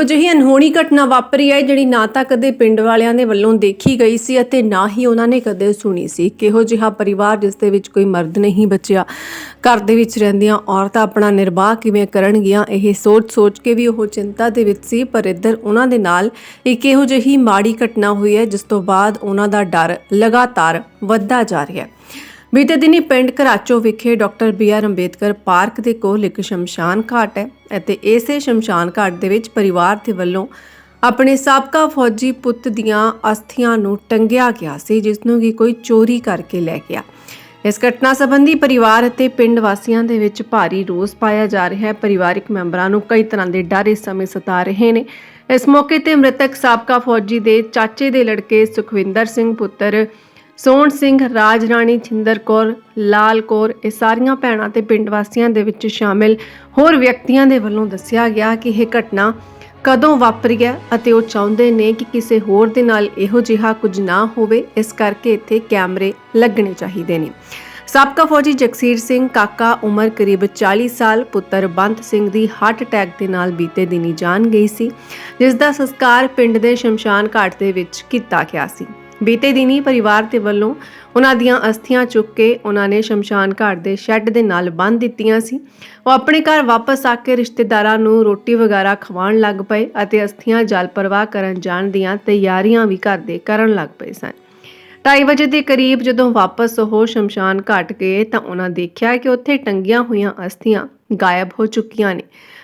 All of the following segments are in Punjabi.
ਉਹ ਜਿਹੀ ਅਨਹੋਣੀ ਘਟਨਾ ਵਾਪਰੀ ਹੈ, ਜਿਹੜੀ ਨਾ ਤਾਂ ਕਦੇ ਪਿੰਡ ਵਾਲਿਆਂ ਦੇ ਵੱਲੋਂ ਦੇਖੀ ਗਈ ਸੀ ਅਤੇ ਨਾ ਹੀ ਉਹਨਾਂ ਨੇ ਕਦੇ ਸੁਣੀ ਸੀ। ਕਿਹੋ ਜਿਹਾ ਪਰਿਵਾਰ ਜਿਸ ਦੇ ਵਿੱਚ ਕੋਈ ਮਰਦ ਨਹੀਂ ਬਚਿਆ, ਘਰ ਦੇ ਵਿੱਚ ਰਹਿੰਦੀਆਂ ਔਰਤਾਂ ਆਪਣਾ ਨਿਰਵਾਹ ਕਿਵੇਂ ਕਰਨਗੀਆਂ, ਇਹ ਸੋਚ-ਸੋਚ ਕੇ ਵੀ ਉਹ ਚਿੰਤਾ ਦੇ ਵਿੱਚ ਸੀ, ਪਰ ਇੱਧਰ ਉਹਨਾਂ ਦੇ ਨਾਲ ਇੱਕ ਇਹੋ ਜਿਹੀ ਮਾੜੀ ਘਟਨਾ ਹੋਈ ਹੈ, ਜਿਸ ਤੋਂ ਬਾਅਦ ਉਹਨਾਂ ਦਾ ਡਰ ਲਗਾਤਾਰ ਵੱਧਦਾ ਜਾ ਰਿਹਾ ਹੈ। ਬੀਤੇ ਦਿਨੀ ਪਿੰਡ ਕਰਾਚੋ ਵਿਖੇ doctor B R Ambedkar park ਦੇ ਕੋਲ ਇੱਕ ਸ਼ਮਸ਼ਾਨ ਘਾਟ ਹੈ ਅਤੇ ਇਸੇ ਸ਼ਮਸ਼ਾਨ ਘਾਟ ਦੇ ਵਿੱਚ ਪਰਿਵਾਰ ਦੇ ਵੱਲੋਂ ਆਪਣੇ ਸਾਬਕਾ ਫੌਜੀ ਪੁੱਤ ਦੀਆਂ ਅਸਥੀਆਂ ਨੂੰ ਟੰਗਿਆ ਗਿਆ ਸੀ, ਜਿਸ ਨੂੰ ਕਿ ਕੋਈ ਚੋਰੀ ਕਰਕੇ ਲੈ ਗਿਆ। ਇਸ ਘਟਨਾ ਸੰਬੰਧੀ ਪਰਿਵਾਰ ਅਤੇ ਪਿੰਡ ਵਾਸੀਆਂ ਦੇ ਵਿੱਚ ਭਾਰੀ ਰੋਸ ਪਾਇਆ ਜਾ ਰਿਹਾ ਹੈ। ਪਰਿਵਾਰਕ ਮੈਂਬਰਾਂ ਨੂੰ ਕਈ ਤਰ੍ਹਾਂ ਦੇ ਡਰ ਇਸ ਸਮੇਂ ਸਤਾ ਰਹੇ ਨੇ। ਇਸ ਮੌਕੇ ਤੇ ਮ੍ਰਿਤਕ ਸਾਬਕਾ ਫੌਜੀ ਦੇ ਚਾਚੇ ਦੇ ਲੜਕੇ ਸੁਖਵਿੰਦਰ ਸਿੰਘ ਪੁੱਤਰ ਸੋਹਣ ਸਿੰਘ, ਰਾਜ ਰਾਣੀ, ਛਿੰਦਰ ਕੌਰ, ਲਾਲ ਕੌਰ ਇਹ ਸਾਰੀਆਂ ਭੈਣਾਂ ਤੇ ਪਿੰਡ ਵਾਸੀਆਂ ਦੇ ਵਿੱਚ ਸ਼ਾਮਿਲ ਹੋਰ ਵਿਅਕਤੀਆਂ ਦੇ ਵੱਲੋਂ ਦੱਸਿਆ ਗਿਆ ਕਿ ਇਹ ਘਟਨਾ ਕਦੋਂ ਵਾਪਰੀ ਹੈ ਅਤੇ ਉਹ ਚਾਹੁੰਦੇ ਨੇ ਕਿ ਕਿਸੇ ਹੋਰ ਦੇ ਨਾਲ ਇਹੋ ਜਿਹਾ ਕੁਝ ਨਾ ਹੋਵੇ, ਇਸ ਕਰਕੇ ਇੱਥੇ ਕੈਮਰੇ ਲੱਗਣੇ ਚਾਹੀਦੇ ਨੇ। ਸਾਬਕਾ ਫੌਜੀ ਜਗਸੀਰ ਸਿੰਘ ਕਾਕਾ ਉਮਰ ਕਰੀਬ 40 ਸਾਲ, ਪੁੱਤਰ ਬੰਤ ਸਿੰਘ ਦੀ ਹਾਰਟ ਅਟੈਕ ਦੇ ਨਾਲ ਬੀਤੇ ਦਿਨੀ ਜਾਨ ਗਈ ਸੀ, ਜਿਸ ਦਾ ਸੰਸਕਾਰ ਪਿੰਡ ਦੇ ਸ਼ਮਸ਼ਾਨ ਘਾਟ ਦੇ ਵਿੱਚ ਕੀਤਾ ਗਿਆ ਸੀ। ਬੀਤੇ ਦਿਨੀ ਪਰਿਵਾਰ ਦੇ ਵੱਲੋਂ ਉਹਨਾਂ ਦੀਆਂ ਅਸਥੀਆਂ ਚੁੱਕ ਕੇ ਉਹਨਾਂ ਨੇ ਸ਼ਮਸ਼ਾਨ ਘਾਟ ਦੇ ਸ਼ੈੱਡ ਦੇ ਨਾਲ ਬੰਨ੍ਹ ਦਿੱਤੀਆਂ ਸੀ। ਉਹ ਆਪਣੇ ਘਰ ਵਾਪਸ ਆ ਕੇ ਰਿਸ਼ਤੇਦਾਰਾਂ ਨੂੰ ਰੋਟੀ ਵਗੈਰਾ ਖਵਾਉਣ ਲੱਗ ਪਏ ਅਤੇ ਅਸਥੀਆਂ ਜਲ ਪ੍ਰਵਾਹ ਕਰਨ ਜਾਣ ਦੀਆਂ ਤਿਆਰੀਆਂ ਵੀ ਘਰ ਦੇ ਕਰਨ ਲੱਗ ਪਏ ਸਨ। 2:30 ਵਜੇ ਦੇ ਕਰੀਬ ਜਦੋਂ ਵਾਪਸ ਉਹ ਸ਼ਮਸ਼ਾਨ ਘਾਟ ਗਏ ਤਾਂ ਉਹਨਾਂ ਦੇਖਿਆ ਕਿ ਉੱਥੇ ਟੰਗੀਆਂ ਹੋਈਆਂ ਅਸਥੀਆਂ ਗਾਇਬ ਹੋ ਚੁੱਕੀਆਂ ਨੇ।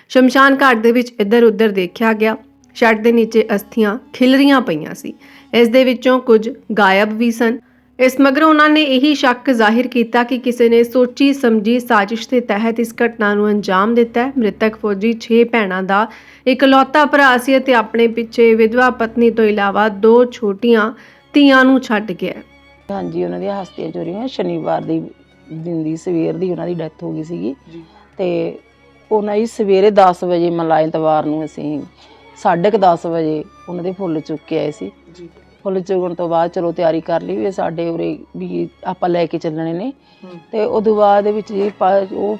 ਸ਼ਮਸ਼ਾਨ ਘਾਟ ਦੇ ਵਿੱਚ ਇੱਧਰ-ਉੱਧਰ ਦੇਖਿਆ ਗਿਆ। ਸ਼ੈੱਡ ਦੇ ਨੀਚੇ ਅਸਥੀਆਂ ਖਿਲਰੀਆਂ ਪਈਆਂ ਸੀ। ਇਸ ਦੇ ਵਿੱਚੋਂ ਕੁਝ ਗਾਇਬ ਵੀ ਸਨ। ਇਸ ਮਗਰੋਂ ਉਹਨਾਂ ਨੇ ਇਹੀ ਸ਼ੱਕ ਜ਼ਾਹਿਰ ਕੀਤਾ ਕਿ ਕਿਸੇ ਨੇ ਸੋਚੀ ਸਮਝੀ ਸਾਜ਼ਿਸ਼ ਦੇ ਤਹਿਤ ਇਸ ਘਟਨਾ ਨੂੰ ਅੰਜਾਮ ਦਿੱਤਾ ਹੈ। ਮ੍ਰਿਤਕ ਫੌਜੀ 6 ਭੈਣਾਂ ਦਾ ਇਕਲੌਤਾ ਭਰਾ ਸੀ ਅਤੇ ਆਪਣੇ ਪਿੱਛੇ ਵਿਧਵਾ ਪਤਨੀ ਤੋਂ ਇਲਾਵਾ ਦੋ ਛੋਟੀਆਂ ਧੀਆਂ ਨੂੰ ਛੱਡ ਗਿਆ ਹੈ। ਹਾਂਜੀ ਉਹਨਾਂ ਦੀਆਂ ਹਸਤੀਆਂ ਚੋਰੀ ਹੋਈਆਂ ਸ਼ਨੀਵਾਰ ਦੀ ਦਿਨ ਦੀ ਸਵੇਰ ਦੀ ਉਹਨਾਂ ਦੀ ਡੈਥ ਹੋ ਗਈ ਸੀਗੀ। ਤੇ ਉਹਨਾਂ ਦੀ ਸਵੇਰੇ 10 ਵਜੇ ਮਲਾਈ ਐਤਵਾਰ ਨੂੰ ਅਸੀਂ 10:30 ਵਜੇ ਉਹਨਾਂ ਦੇ ਫੁੱਲ ਚੁੱਕ ਕੇ ਆਏ ਸੀ। ਜੀ। ਫੁੱਲ ਚੁਗਣ ਤੋਂ ਬਾਅਦ ਚਲੋ ਤਿਆਰੀ ਕਰ ਲਈ ਵੀ ਸਾਡੇ ਉਰੇ ਵੀ ਆਪਾਂ ਲੈ ਕੇ ਚੱਲਣੇ ਨੇ। ਹੂੰ। ਤੇ ਉਦੋਂ ਬਾਅਦ ਦੇ ਵਿੱਚ ਜੀ ਪਾ- ਉਹ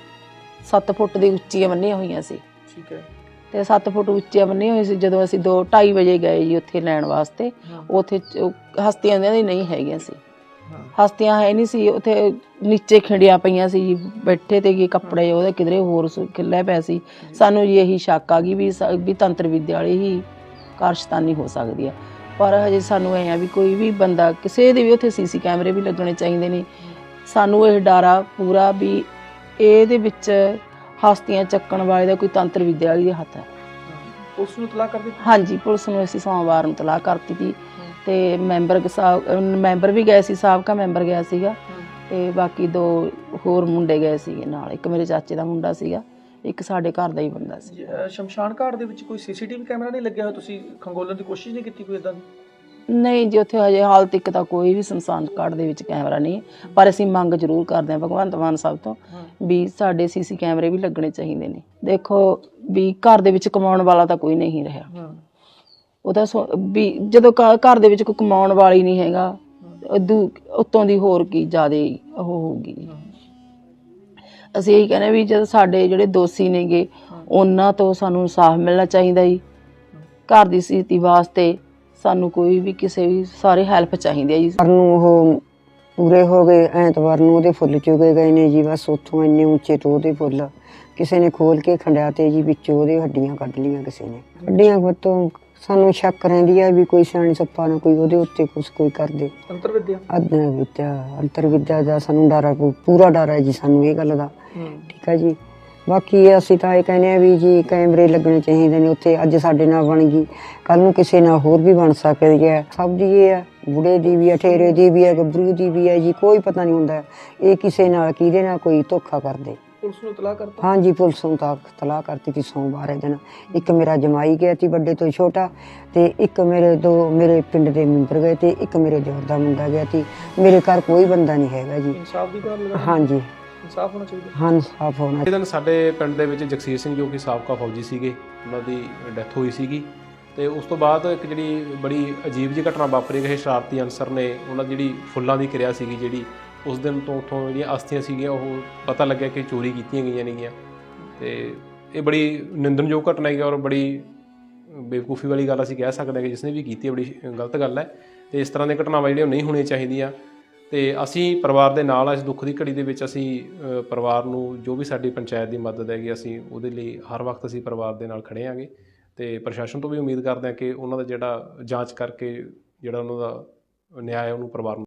7 ਫੁੱਟ ਦੀ ਉੱਚੀਆਂ ਬੰਨੀਆਂ ਹੋਈਆਂ ਸੀ। ਠੀਕ ਹੈ। ਤੇ 7 ਫੁੱਟ ਉੱਚੀਆਂ ਬੰਨੀਆਂ ਹੋਈਆਂ ਸੀ ਜਦੋਂ ਅਸੀਂ 2 2:30 ਵਜੇ ਗਏ ਜੀ ਉੱਥੇ ਲੈਣ ਵਾਸਤੇ। ਹਾਂ। ਉੱਥੇ ਚ- ਉਹ ਹਸਤੀਆਂ ਉਹਨਾਂ ਦੀ ਨਹੀਂ ਹੈਗੀਆਂ ਸੀ। ਹਸਤੀਆਂ ਹੈ ਨਹੀਂ ਸੀ ਉੱਥੇ ਨੀਚੇ ਖਿੰਡੀਆਂ ਪਈਆਂ ਸੀ ਜੀ, ਬੈਠੇ ਤੇ ਕੀ ਕੱਪੜੇ ਉਹਦੇ ਕਿਧਰੇ ਹੋਰ ਖਿੱਲੇ ਪਏ ਸੀ। ਸਾਨੂੰ ਜੀ ਇਹੀ ਸ਼ੱਕ ਆ ਗਈ ਵੀ ਸ- ਵੀ ਤੰਤਰ ਵਿਦਿਆ ਵਾਲੀ ਹੀ ਕਾਰਸ਼ਤਾਨੀ ਹੋ ਸਕਦੀ ਆ। ਪਰ ਹਜੇ ਸਾਨੂੰ ਐ ਆ ਵੀ ਕੋਈ ਵੀ ਬੰਦਾ ਕਿਸੇ ਦੇ ਵੀ ਉੱਥੇ ਸੀਸੀ ਕੈਮਰੇ ਵੀ ਲੱਗਣੇ ਚਾਹੀਦੇ ਨੇ। ਸਾਨੂੰ ਇਹ ਡਾਰਾ ਪੂਰਾ ਵੀ ਇਹਦੇ ਵਿੱਚ ਹਸਤੀਆਂ ਚੱਕਣ ਵਾਲੇ ਦਾ ਕੋਈ ਤੰਤਰ ਵਿਦਿਆ ਵਾਲੀ ਦੇ ਹੱਥ ਹੈ ਉਸ ਨੂੰ ਤਲਾਕ ਕਰ ਦਿੱਤੀ? ਹਾਂਜੀ ਪੁਲਿਸ ਨੂੰ ਅਸੀਂ ਸੋਮਵਾਰ ਨੂੰ ਤਲਾਕ ਕਰਤੀ ਸੀ ਤੇ ਮੈਂਬਰ ਸਾਹਿਬ ਮੈਂਬਰ ਵੀ ਗਏ ਸੀ ਸਾਬਕਾ ਮੈਂਬਰ ਗਿਆ ਸੀਗਾ। ਤੇ ਬਾਕੀ ਦੋ ਹੋਰ ਮੁੰਡੇ ਗਏ ਸੀਗੇ ਨਾਲ। ਇੱਕ ਮੇਰੇ ਚਾਚੇ ਦਾ ਮੁੰਡਾ ਸੀਗਾ ਇੱਕ ਸਾਡੇ ਘਰ ਦਾ ਹੀ ਬੰਦਾ ਸੀ। ਸ਼ਮਸ਼ਾਨ ਘਾਟ ਦੇ ਵਿੱਚ ਕੋਈ ਸੀਸੀਟੀਵੀ ਕੈਮਰਾ ਨਹੀਂ ਲੱਗਿਆ ਹੋਇਆ? ਤੁਸੀਂ ਖੰਗੋਲਣ ਦੀ ਕੋਸ਼ਿਸ਼ ਨਹੀਂ ਕੀਤੀ ਕੋਈ ਇਦਾਂ ਦੀ? ਨਹੀਂ ਜੀ ਉੱਥੇ ਹਜੇ ਹਾਲ ਤੱਕ ਤਾਂ ਕੋਈ ਵੀ ਸੰਸਾਨ ਘਾਟ ਦੇ ਵਿੱਚ ਕੈਮਰਾ ਨਹੀਂ। ਪਰ ਅਸੀਂ ਮੰਗ ਜ਼ਰੂਰ ਕਰਦੇ ਹਾਂ ਭਗਵੰਤ ਮਾਨ ਸਾਹਿਬ ਤੋਂ ਵੀ ਸਾਡੇ ਸੀਸੀ ਕੈਮਰੇ ਵੀ ਲੱਗਣੇ ਚਾਹੀਦੇ ਨੇ। ਦੇਖੋ ਵੀ ਘਰ ਦੇ ਵਿੱਚ ਕਮਾਉਣ ਵਾਲਾ ਤਾਂ ਕੋਈ ਨਹੀਂ ਰਿਹਾ। ਉਹਦਾ ਸੋ- ਵੀ ਜਦੋਂ ਘ- ਘਰ ਦੇ ਵਿੱਚ ਕੋਈ ਕਮਾਉਣ ਵਾਲੀ ਨਹੀਂ ਹੈਗਾ ਉਦੋਂ ਉਤੋਂ ਦੀ ਹੋਰ ਕੀ ਜ਼ਿਆਦੇ ਉਹ ਹੋਊਗੀ। ਅਸੀਂ ਇਹੀ ਕਹਿੰਦੇ ਵੀ ਜਦ ਸਾਡੇ ਜਿਹੜੇ ਦੋਸ਼ੀ ਨੇਗੇ, ਉਹਨਾਂ ਤੋਂ ਸਾਨੂੰ ਇਨਸਾਫ ਮਿਲਣਾ ਚਾਹੀਦਾ ਜੀ। ਘਰ ਦੀ ਸਥਿਤੀ ਵਾਸਤੇ ਸਾਨੂੰ ਕੋਈ ਵੀ ਕਿਸੇ ਵੀ ਸਾਰੇ ਹੈਲਪ ਚਾਹੀਦੀ ਹੈ ਜੀ। ਪਰ ਨੂੰ ਉਹ ਪੂਰੇ ਹੋ ਗਏ, ਐਤਵਾਰ ਨੂੰ ਉਹਦੇ ਫੁੱਲ ਚੁਗੇ ਗਏ ਨੇ ਜੀ, ਬਸ ਉੱਥੋਂ ਇੰਨੇ ਉੱਚੇ ਤੋਂ ਉਹਦੇ ਫੁੱਲ। ਕਿਸੇ ਨੇ ਖੋਲ ਕੇ ਖੰਡਿਆ ਤੇ ਜੀ, ਵਿੱਚੋਂ ਉਹਦੇ ਹੱਡੀਆਂ ਕੱਢ ਲਈਆਂ ਕਿਸੇ ਨੇ। ਹੱਡੀਆਂ ਤੋਂ ਸਾਨੂੰ ਸ਼ੱਕ ਰਹਿੰਦੀ ਹੈ ਵੀ ਕੋਈ ਸਿਆਣੀ ਸੱਪਾ ਨਾ ਕੋਈ ਉਹਦੇ ਉੱਤੇ ਕੁਛ ਕੋਈ ਕਰ ਦੇ ਅੰਤਰ ਵਿਦਿਆ ਅਦਨਾ ਵਿਦਿਆ ਅੰਤਰ ਵਿਦਿਆ ਦਾ ਸਾਨੂੰ ਡਰ ਆ ਪੂਰਾ ਡਰ ਹੈ ਜੀ ਸਾਨੂੰ ਇਹ ਗੱਲ ਦਾ। ਠੀਕ ਹੈ ਜੀ। ਬਾਕੀ ਅਸੀਂ ਤਾਂ ਇਹ ਕਹਿੰਦੇ ਆ ਵੀ ਜੀ ਕੈਮਰੇ ਲੱਗਣੇ ਚਾਹੀਦੇ ਨੇ ਉੱਥੇ ਅੱਜ ਸਾਡੇ ਨਾਲ ਬਣ ਗਈ। ਕੱਲ ਨੂੰ ਕਿਸੇ ਨਾਲ ਹੋਰ ਵੀ ਬਣ ਸਕਦੀ ਹੈ ਸਭ ਦੀ ਇਹ ਹੈ ਬੁੜੇ ਦੀ ਵੀ ਹੈ ਠੇਰੇ ਦੀ ਵੀ ਹੈ ਗੱਭਰੂ ਦੀ ਵੀ ਹੈ ਜੀ ਕੋਈ ਪਤਾ ਨਹੀਂ ਹੁੰਦਾ। ਇਹ ਕਿਸੇ ਨਾਲ ਕਿਹਦੇ ਨਾਲ ਕੋਈ ਧੋਖਾ ਕਰਦੇ। ਪੁਲਿਸ ਨੂੰ ਤਲਾਕ ਕਰਤਾ? ਹਾਂਜੀ ਪੁਲਿਸ ਨੂੰ ਤਾਂ ਤਲਾਹ ਕਰਤੀ ਸੀ ਸੋਮਵਾਰ ਇਹ ਦਿਨ। ਇੱਕ ਮੇਰਾ ਜਮਾਈ ਗਿਆ ਸੀ ਵੱਡੇ ਤੋਂ ਛੋਟਾ ਤੇ ਇੱਕ ਮੇਰੇ ਦੋ ਮੇਰੇ ਪਿੰਡ ਦੇ ਮੈਂਬਰ ਗਏ ਤੇ ਇੱਕ ਮੇਰੇ ਦਿਓਰ ਦਾ ਮੁੰਡਾ ਗਿਆ ਸੀ। ਮੇਰੇ ਘਰ ਕੋਈ ਬੰਦਾ ਨਹੀਂ ਹੈਗਾ ਜੀ। ਇਨਸਾਫ ਦੀ ਗੱਲ ਲਗਾ ਹਾਂਜੀ। ਇਨਸਾਫ ਹੋਣਾ ਚਾਹੀਦਾ। ਹਾਂ ਸਾਫ਼ ਹੋਣਾ ਇਹ ਦਿਨ ਸਾਡੇ ਪਿੰਡ ਦੇ ਵਿੱਚ ਜਗਸੀਰ ਸਿੰਘ ਜੋ ਕਿ ਸਾਬਕਾ ਫੌਜੀ ਸੀਗੇ ਉਹਨਾਂ ਦੀ ਡੈਥ ਹੋਈ ਸੀਗੀ। ਤੇ ਉਸ ਤੋਂ ਬਾਅਦ ਇੱਕ ਜਿਹੜੀ ਬੜੀ ਅਜੀਬ ਜਿਹੀ ਘਟਨਾ ਵਾਪਰੀ ਗਈ ਸ਼ਰਾਰਤੀ ਅਨਸਰ ਨੇ ਉਹਨਾਂ ਦੀ ਜਿਹੜੀ ਫੁੱਲਾਂ ਦੀ ਕਿਰਿਆ ਸੀਗੀ ਜਿਹੜੀ ਉਸ ਦਿਨ ਤੋਂ ਉੱਥੋਂ ਜਿਹੜੀਆਂ ਅਸਥੀਆਂ ਸੀਗੀਆਂ, ਉਹ ਪਤਾ ਲੱਗਿਆ ਕਿ ਚੋਰੀ ਕੀਤੀਆਂ ਗਈਆਂ ਨੇਗੀਆਂ। ਤੇ ਇਹ ਬੜੀ ਨਿੰਦਣਯੋਗ ਘਟਨਾ ਹੈਗੀ ਔਰ ਬੜੀ ਬੇਵਕੂਫੀ ਵਾਲੀ ਗੱਲ ਅਸੀਂ ਕਹਿ ਸਕਦੇ ਹਾਂ ਕਿ ਜਿਸਨੇ ਵੀ ਕੀਤੀ ਬੜੀ ਗਲਤ ਗੱਲ ਹੈ। ਤੇ ਇਸ ਤਰ੍ਹਾਂ ਦੀਆਂ ਘਟਨਾਵਾਂ ਜਿਹੜੀਆਂ ਨਹੀਂ ਹੋਣੀਆਂ ਚਾਹੀਦੀਆਂ। ਤੇ ਅਸੀਂ ਪਰਿਵਾਰ ਦੇ ਨਾਲ ਇਸ ਦੁੱਖ ਦੀ ਘੜੀ ਦੇ ਵਿੱਚ ਅਸੀਂ ਪਰਿਵਾਰ ਨੂੰ ਜੋ ਵੀ ਸਾਡੀ ਪੰਚਾਇਤ ਦੀ ਮਦਦ ਹੈਗੀ, ਅਸੀਂ ਉਹਦੇ ਲਈ ਹਰ ਵਕਤ ਅਸੀਂ ਪਰਿਵਾਰ ਦੇ ਨਾਲ ਖੜੇ ਆਂਗੇ ਤੇ ਪ੍ਰਸ਼ਾਸਨ ਤੋਂ ਵੀ ਉਮੀਦ ਕਰਦੇ ਹਾਂ ਕਿ ਉਹਨਾਂ ਦਾ ਜਿਹੜਾ ਜਾਂਚ ਕਰਕੇ ਜਿਹੜਾ ਉਹਨਾਂ ਦਾ ਨਿਆਂ ਹੈ, ਉਹਨੂੰ ਪਰਿਵਾਰ ਨੂੰ